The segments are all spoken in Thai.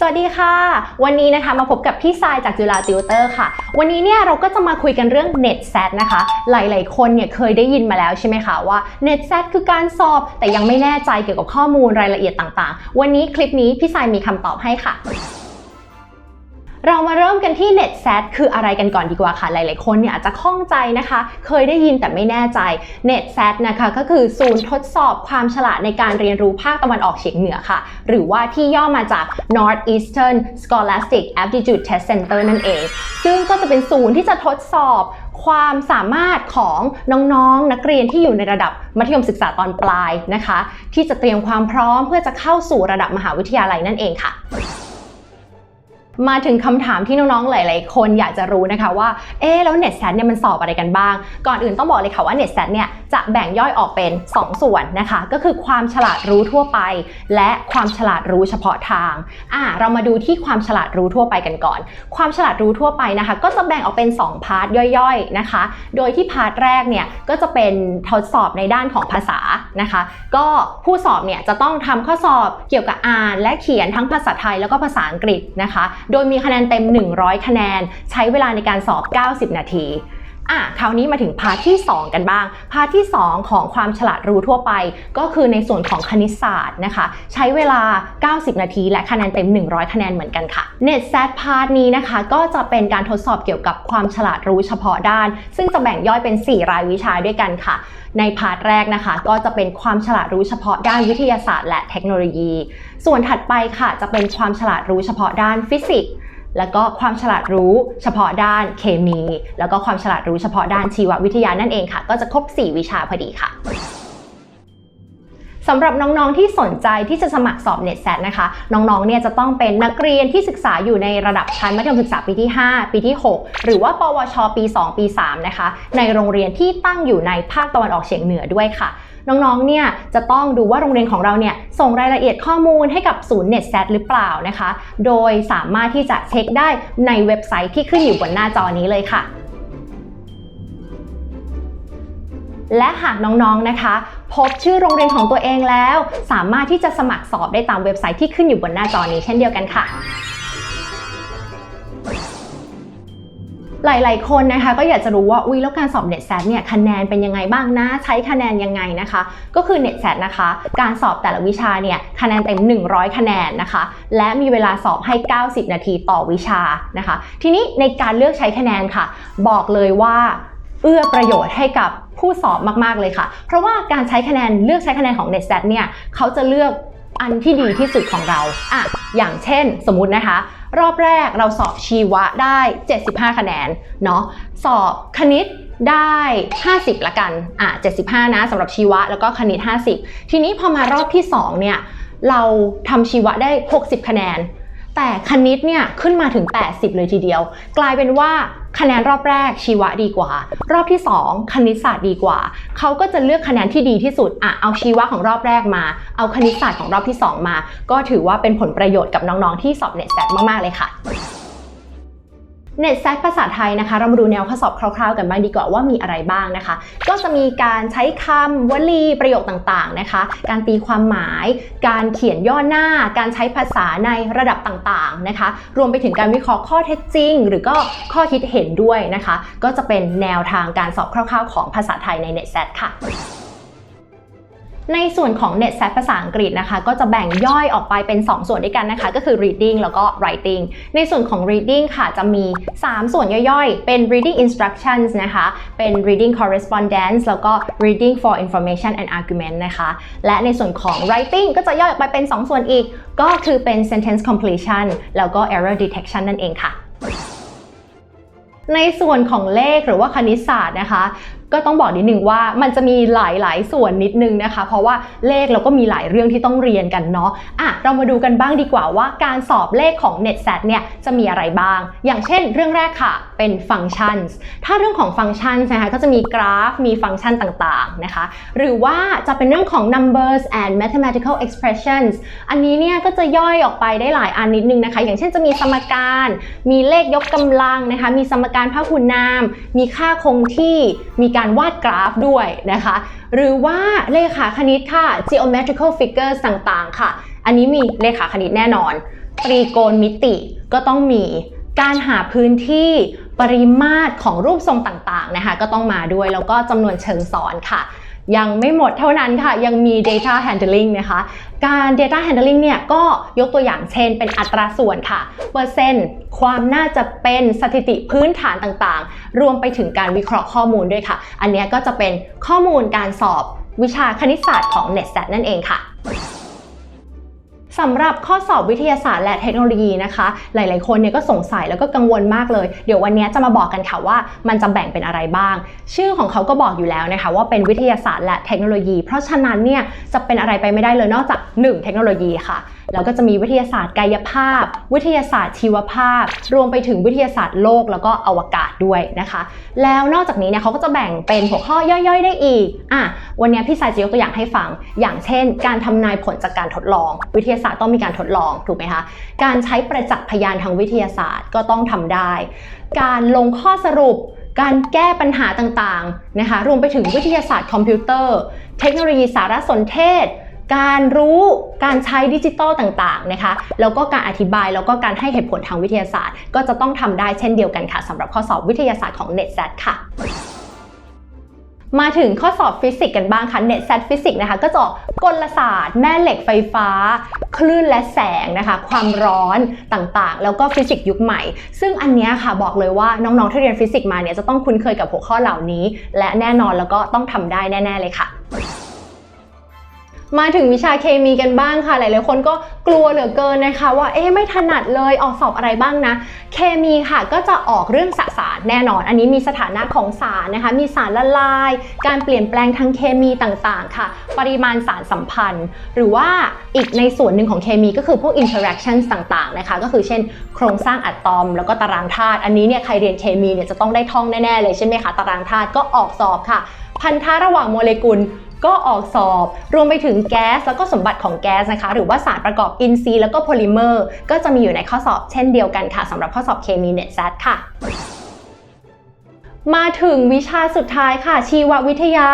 สวัสดีค่ะ วันนี้นะคะมาพบกับพี่ทรายจากจุฬาติวเตอร์ค่ะ วันนี้เนี่ยเราก็จะมาคุยกันเรื่อง Net s a t นะคะ หลายๆ คนเนี่ยเคยได้ยินมาแล้วใช่ไหมคะว่า Net s a t คือการสอบ แต่ยังไม่แน่ใจเกี่ยวกับข้อมูลรายละเอียดต่างๆ วันนี้คลิปนี้พี่ทรายมีคำตอบให้ค่ะ เรามาเริ่มกันที่ NetSat คืออะไรกันก่อนดีกว่าค่ะ หลายๆ คนเนี่ยอาจจะข้องใจนะคะ เคยได้ยินแต่ไม่แน่ใจ NetSat นะคะก็คือศูนย์ทดสอบความฉลาดในการเรียนรู้ภาคตะวันออกเฉียงเหนือค่ะ หรือว่าที่ย่อมาจาก Northeastern Scholastic Aptitude Test Center นั่นเอง ซึ่งก็จะเป็นศูนย์ที่จะทดสอบความสามารถของน้องๆนักเรียนที่อยู่ในระดับมัธยมศึกษาตอนปลายนะคะ ที่จะเตรียมความพร้อมเพื่อจะเข้าสู่ระดับมหาวิทยาลัยนั่นเองค่ะ มาถึงคำถามที่น้องๆ หลาย ๆ คนอยากจะรู้นะคะว่า เอ๊แล้ว NetSat เนี่ยมันสอบอะไรกันบ้าง ก่อนอื่นต้องบอกเลยค่ะว่า NetSat เนี่ยจะแบ่งย่อยออกเป็น 2 ส่วนนะคะ ก็คือความฉลาดรู้ทั่วไป และความฉลาดรู้เฉพาะทาง อ่า เรามาดูที่ความฉลาดรู้ทั่วไปกันก่อน ความฉลาดรู้ทั่วไปนะคะ ก็จะแบ่งออกเป็น 2 พาร์ทย่อยๆ นะคะ โดยที่พาร์ทแรกเนี่ยก็จะเป็นทดสอบในด้านของภาษานะคะ ก็ผู้สอบเนี่ยจะต้องทำข้อสอบเกี่ยวกับอ่าน และเขียนทั้งภาษาไทยแล้วก็ภาษาอังกฤษนะคะโดยมีคะแนนเต็ม 100 คะแนน ใช้เวลาในการสอบ 90 นาที อะคราวนี้มาถึงพาร์ทที่ 2 กันบ้าง พาร์ทที่ 2 ของความฉลาดรู้ทั่วไป ก็คือในส่วนของคณิตศาสตร์นะคะ ใช้เวลา 90 นาที และคะแนนเต็ม 100 คะแนนเหมือนกันค่ะ NetSat พาร์ทนี้นะคะ ก็จะเป็นการทดสอบเกี่ยวกับความฉลาดรู้เฉพาะด้าน ซึ่งจะแบ่งย่อยเป็น 4 รายวิชาด้วยกันค่ะ ในพาร์ทแรกนะคะ ก็จะเป็นความฉลาดรู้เฉพาะด้านวิทยาศาสตร์ และเทคโนโลยี ส่วนถัดไปค่ะ จะเป็นความฉลาดรู้เฉพาะด้านฟิสิกส์ แล้วก็ความฉลาดรู้เฉพาะด้านเคมี แล้วก็ความฉลาดรู้เฉพาะด้านชีววิทยานั่นเองค่ะ ก็จะครบ 4 วิชาพอดีค่ะสำหรับน้องๆที่สนใจที่จะสมัครสอบ NetSat นะคะ น้องๆ เนี่ยจะต้องเป็นนักเรียนที่ศึกษาอยู่ในระดับชั้นมัธยมศึกษาปีที่ 5 ปีที่ 6 หรือว่า ปวช ปี 2 ปี 3 นะคะ ในโรงเรียนที่ตั้งอยู่ในภาคตะวันออกเฉียงเหนือด้วยค่ะ น้องๆ เนี่ยจะต้องดูว่าโรงเรียนของเราเนี่ยส่งรายละเอียดข้อมูลให้กับศูนย์ NetSat หรือเปล่านะคะ โดยสามารถที่จะเช็คได้ในเว็บไซต์ที่ขึ้นอยู่บนหน้าจอนี้เลยค่ะและหากน้องๆ นะคะ พบชื่อโรงเรียนของตัวเองแล้ว สามารถที่จะสมัครสอบได้ตามเว็บไซต์ที่ขึ้นอยู่บนหน้าจอนี้เช่นเดียวกันค่ะ หลาย ๆ คนนะคะ ก็อยากจะรู้ว่าอุ้ยแล้วการสอบ NetSat เนี่ยคะแนนเป็นยังไงบ้างนะ ใช้คะแนนยังไงนะคะ ก็คือ NetSat นะคะ การสอบแต่ละวิชาเนี่ยคะแนนเต็ม 100 คะแนนนะคะ และมีเวลาสอบให้ 90 นาทีต่อวิชานะคะ ทีนี้ในการเลือกใช้คะแนนค่ะ บอกเลยว่าเอื้อประโยชน์ให้กับผู้สอบมาก ๆ เลยค่ะ เพราะว่าการใช้คะแนนเลือกใช้คะแนนของ NetSat เนี่ยเขาจะเลือกอันที่ดีที่สุดของเราอะอย่างเช่น สมมุตินะคะ รอบแรกเราสอบชีวะได้ 75 คะแนนเนาะสอบคณิตได้ 50 ละกัน อะ 75 นะสำหรับชีวะแล้วก็คณิต 50 ทีนี้พอมารอบที่ 2 เนี่ย เราทำชีวะได้ 60 คะแนน แต่คณิตเนี่ยขึ้นมาถึง 80 เลยทีเดียว กลายเป็นว่าคะแนนรอบแรกชีวะดีกว่า รอบที่ 2 คณิตศาสตร์ดีกว่า เขาก็จะเลือกคะแนนที่ดีที่สุดอะเอาชีวะของรอบแรกมา เอาคณิตศาสตร์ของรอบที่ 2 มา ก็ถือว่าเป็นผลประโยชน์กับน้องๆที่สอบเน็ตแซดมากๆเลยค่ะ NetSat ภาษาไทยนะคะ เรามาดูแนวข้อสอบคร่าวๆ กันบ้างดีกว่าว่ามีอะไรบ้างนะคะ ก็จะมีการใช้คำวลีประโยคต่างๆนะคะ การตีความหมาย การเขียนย่อหน้า การใช้ภาษาในระดับต่างๆนะคะ รวมไปถึงการวิเคราะห์ข้อเท็จจริง หรือก็ข้อคิดเห็นด้วยนะคะ ก็จะเป็นแนวทางการสอบคร่าวๆ ของภาษาไทยใน NetSat ค่ะ ในส่วนของ NetSat ภาษาอังกฤษนะคะ ก็จะแบ่งย่อยออกไปเป็น 2 ส่วนด้วยกันนะคะ ก็คือ reading แล้วก็ writing ในส่วนของ reading ค่ะจะมี 3 ส่วนย่อยๆ เป็น reading instructions นะคะ เป็น reading correspondence แล้วก็ reading for information and argument นะคะ และในส่วนของ writing ก็จะย่อยออกไปเป็น 2 ส่วนอีก ก็คือเป็น sentence completion แล้วก็ error detection นั่นเองค่ะในส่วนของเลขหรือว่าคณิตศาสตร์นะคะ ก็ต้องบอกนิดนึงว่ามันจะมีหลายๆ ส่วนนิดนึงนะคะ เพราะว่าเลขเราก็มีหลายเรื่องที่ต้องเรียนกันเนาะอะเรามาดูกันบ้างดีกว่าว่าการสอบเลขของ NetSat เนี่ยจะมีอะไรบ้าง อย่างเช่น เรื่องแรกค่ะเป็น functions ถ้าเรื่องของ functions นะคะก็จะมีกราฟมีฟังก์ชันต่างๆนะคะ หรือว่าจะเป็นเรื่องของ numbers and mathematical expressions อันนี้เนี่ยก็จะย่อยออกไปได้หลายอันนิดนึงนะคะ อย่างเช่นจะมีสมการ มีเลขยกกำลังนะคะ มีสมการพหุนาม มีค่าคงที่มีการวาดกราฟด้วยนะคะ หรือว่าเลขาคณิตค่ะ geometrical figures ต่างๆ ค่ะ อันนี้มีเลขาคณิตแน่นอน ตรีโกณมิติก็ต้องมีการหาพื้นที่ปริมาตรของรูปทรงต่างๆนะคะ ก็ต้องมาด้วยแล้วก็จำนวนเชิงซ้อนค่ะ ยังไม่หมดเท่านั้นค่ะ ยังมี data handling นะคะ การ data handling เนี่ยก็ยกตัวอย่างเช่นเป็นอัตราส่วนค่ะ เปอร์เซ็นต์ความน่าจะเป็นสถิติพื้นฐานต่างๆ รวมไปถึงการวิเคราะห์ข้อมูลด้วยค่ะ อันนี้ก็จะเป็นข้อมูลการสอบวิชาคณิตศาสตร์ของ NetStat นั่นเองค่ะ สำหรับข้อสอบวิทยาศาสตร์และเทคโนโลยีนะคะ หลาย ๆ คนเนี่ยก็สงสัยแล้วก็กังวลมากเลย เดี๋ยววันนี้จะมาบอกกันค่ะว่ามันจะแบ่งเป็นอะไรบ้าง ชื่อของเขาก็บอกอยู่แล้วนะคะ ว่าเป็นวิทยาศาสตร์และเทคโนโลยี เพราะฉะนั้นเนี่ยจะเป็นอะไรไปไม่ได้เลยนอกจาก 1 เทคโนโลยีค่ะ แล้วก็จะมีวิทยาศาสตร์กายภาพ วิทยาศาสตร์ชีวภาพ รวมไปถึงวิทยาศาสตร์โลกแล้วก็อวกาศด้วยนะคะ แล้วนอกจากนี้เนี่ยเขาก็จะแบ่งเป็นหัวข้อย่อยๆ ได้อีกอะวันนี้พี่สายจะยกตัวอย่างให้ฟัง อย่างเช่น การทำนายผลจากการทดลอง วิทยาศาสตร์ต้องมีการทดลองถูกไหมคะการใช้ประจักษ์พยานทางวิทยาศาสตร์ก็ต้องทำได้ การลงข้อสรุปการแก้ปัญหาต่างๆนะคะ รวมไปถึงวิทยาศาสตร์คอมพิวเตอร์ เทคโนโลยีสารสนเทศ การรู้การใช้ดิจิตอลต่างๆนะคะแล้วก็การอธิบายแล้วก็การให้เหตุผลทางวิทยาศาสตร์ ก็จะต้องทำได้เช่นเดียวกันค่ะสำหรับข้อสอบวิทยาศาสตร์ของ NetSat ค่ะมาถึงข้อสอบฟิสิกส์กันบ้างค่ะ NetSat ฟิสิกส์นะคะก็จะออกกลศาสตร์ แม่เหล็กไฟฟ้า คลื่นและแสงนะคะ ความร้อนต่างๆ แล้วก็ฟิสิกส์ยุคใหม่ ซึ่งอันนี้ค่ะบอกเลยว่าน้องๆที่เรียนฟิสิกส์มาเนี่ยจะต้องคุ้นเคยกับหัวข้อเหล่านี้ และแน่นอนแล้วก็ต้องทำได้แน่ ๆเลยค่ะ มาถึงวิชาเคมีกันบ้างค่ะ หลายๆคนก็กลัวเหลือเกินนะคะ ว่าเอ๊ะไม่ถนัดเลยออกสอบอะไรบ้างนะ เคมีค่ะก็จะออกเรื่องสสารแน่นอน อันนี้มีสถานะของสารนะคะ มีสารละลาย การเปลี่ยนแปลงทางเคมีต่างๆ ค่ะ ปริมาณสารสัมพันธ์ หรือว่าอีกในส่วนหนึ่งของเคมีก็คือพวก interactions ต่างๆนะคะ ก็คือเช่น โครงสร้างอะตอม แล้วก็ตารางธาตุอันนี้เนี่ยใครเรียนเคมีเนี่ยจะต้องได้ท่องแน่ๆเลยใช่ไหมคะตารางธาตุก็ออกสอบค่ะ พันธะระหว่างโมเลกุล ก็ออกสอบ รวมไปถึงแก๊สแล้วก็สมบัติของแก๊สนะคะ หรือว่าสารประกอบอินทรีย์แล้วก็โพลิเมอร์ ก็จะมีอยู่ในข้อสอบเช่นเดียวกันค่ะสำหรับข้อสอบเคมีเน็ตแซค่ะ มาถึงวิชาสุดท้ายค่ะ ชีววิทยา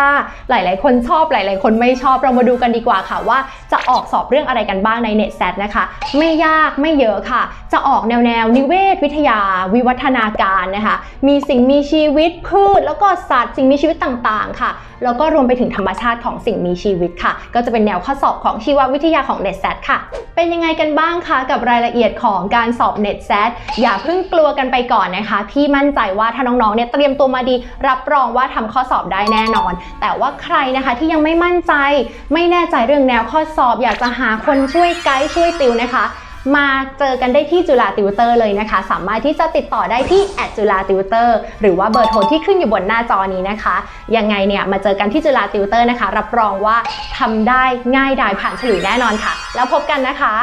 หลาย ๆ คนชอบหลาย ๆ คนไม่ชอบเรามาดูกันดีกว่าค่ะว่าจะออกสอบเรื่องอะไรกันบ้างใน n e t s a t นะคะ ไม่ยากไม่เยอะค่ะ จะออกแนวแนวนิเวศวิทยา วิวัฒนาการนะคะ มีสิ่งมีชีวิตพืช แล้วก็สัตว์สิ่งมีชีวิตต่าง ๆ ค่ะ แล้วก็รวมไปถึงธรรมชาติของสิ่งมีชีวิตค่ะ ก็จะเป็นแนวข้อสอบของชีววิทยาของ n e t s a t ค่ะ เป็นยังไงกันบ้างคะกับรายละเอียดของการสอบ n e t s a t อย่าเพิ่งกลัวกันไปก่อนนะคะ พี่มั่นใจว่าถ้าน้อง ๆ เนี่ยเตรียมตัวมาดี รับรองว่าทำข้อสอบได้แน่นอน แต่ว่าใครนะคะที่ยังไม่มั่นใจ ไม่แน่ใจเรื่องแนวข้อสอบ อยากจะหาคนช่วยไกด์ช่วยติวนะคะมาเจอกันได้ที่จุฬาติวเตอร์เลยนะคะ สามารถที่จะติดต่อได้ที่แอดจุฬาติวเตอร์หรือว่าเบอร์โทรที่ขึ้นอยู่บนหน้าจอนี้นะคะ ยังไงเนี่ยมาเจอกันที่จุฬาติวเตอร์นะคะ รับรองว่าทำได้ง่ายดายผ่านฉลุยแน่นอนค่ะ แล้วพบกันนะคะ